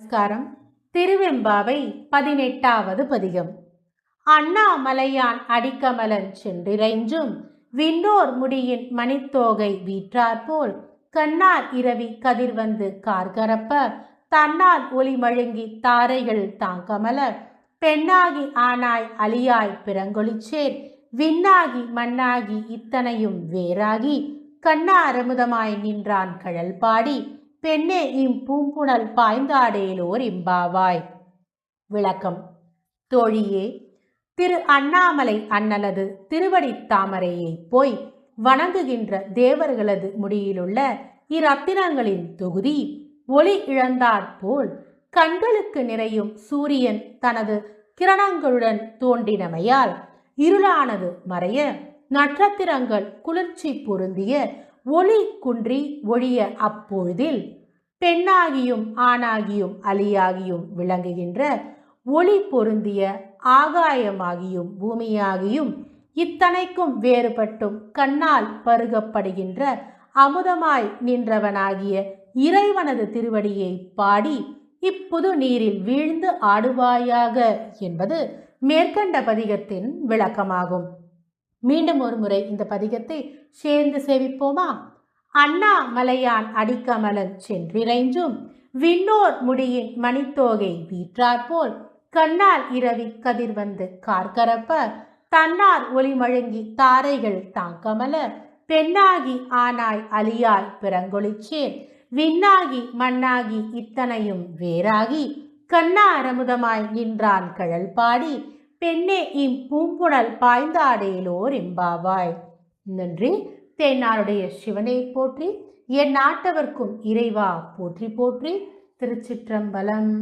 நமஸ்காரம். திருவெம்பாவை பதினெட்டாவது பதிகம். அண்ணாமலையான் அடிக்கமலன் சென்றிரைஞ்சும் விண்ணோர் முடியின் மணித்தோகை வீற்றாற்போல் கண்ணார் இரவி கதிர் வந்து கார்கரப்ப தன்னால் ஒளி மழுங்கி தாரைகள் தாங்கமல பெண்ணாகி ஆனாய் அலியாய் பிறங்கொழிச்சேர் விண்ணாகி மண்ணாகி இத்தனையும் வேறாகி கண்ணாரமுதமாய் நின்றான் கழல் பாடி பெண்ணே இம் பூம்புணல் பாய்ந்தாடேலோர் இம்பாவாய். விளக்கம். தோழியே திரு அண்ணாமலை அண்ணலது திருவடி தாமரையை போய் வணங்குகின்ற தேவர்களது முடியிலுள்ள இரத்தினங்களின் தொகுதி ஒளி இழந்தாற்போல் கண்களுக்கு நிறையும் சூரியன் தனது கிரணங்களுடன் தோன்றினமையால் இருளானது மறைய நட்சத்திரங்கள் குளிர்ச்சி பொருந்திய ஒளி குன்றி ஒழிய அப்பொழுதில் பெண்ணாகியும் ஆணாகியும் அலியாகியும் விளங்குகின்ற ஒளி பொருந்திய ஆகாயமாகியும் பூமியாகியும் இத்தனைக்கும் வேறுபட்டும் கண்ணால் பருகப்படுகின்ற அமுதமாய் நின்றவனாகிய இறைவனது திருவடியை பாடி இப்புது நீரில் வீழ்ந்து ஆடுவாயாக என்பது மேற்கண்ட பதிகத்தின் விளக்கமாகும். மீண்டும் ஒரு முறை இந்த பதிகத்தை சேர்ந்து சேவிப்போமா? அண்ணா மலையான் அடிக்கமலன் சென்றிரைஞ்சும் விண்ணோர் முடியின் மணித்தோகை வீற்றாற்போல் கண்ணால் இரவி கதிர் வந்து கார்கரப்ப தன்னார் ஒளிமழுங்கி தாரைகள் தாங்கமல பெண்ணாகி ஆனாய் அலியாய் பிறங்கொழிச்சேன் விண்ணாகி மண்ணாகி இத்தனையும் வேறாகி கண்ணாரமுதமாய் நின்றான் கழல் பாடி பெண்ணே இம் பூம்புணல் பாய்ந்தாடேலோர் எம்பாவாய் நன்றி தென்னாருடைய சிவனை போற்றி என் நாட்டவர்க்கும் இறைவா போற்றி போற்றி திருச்சிற்றம்பலம்.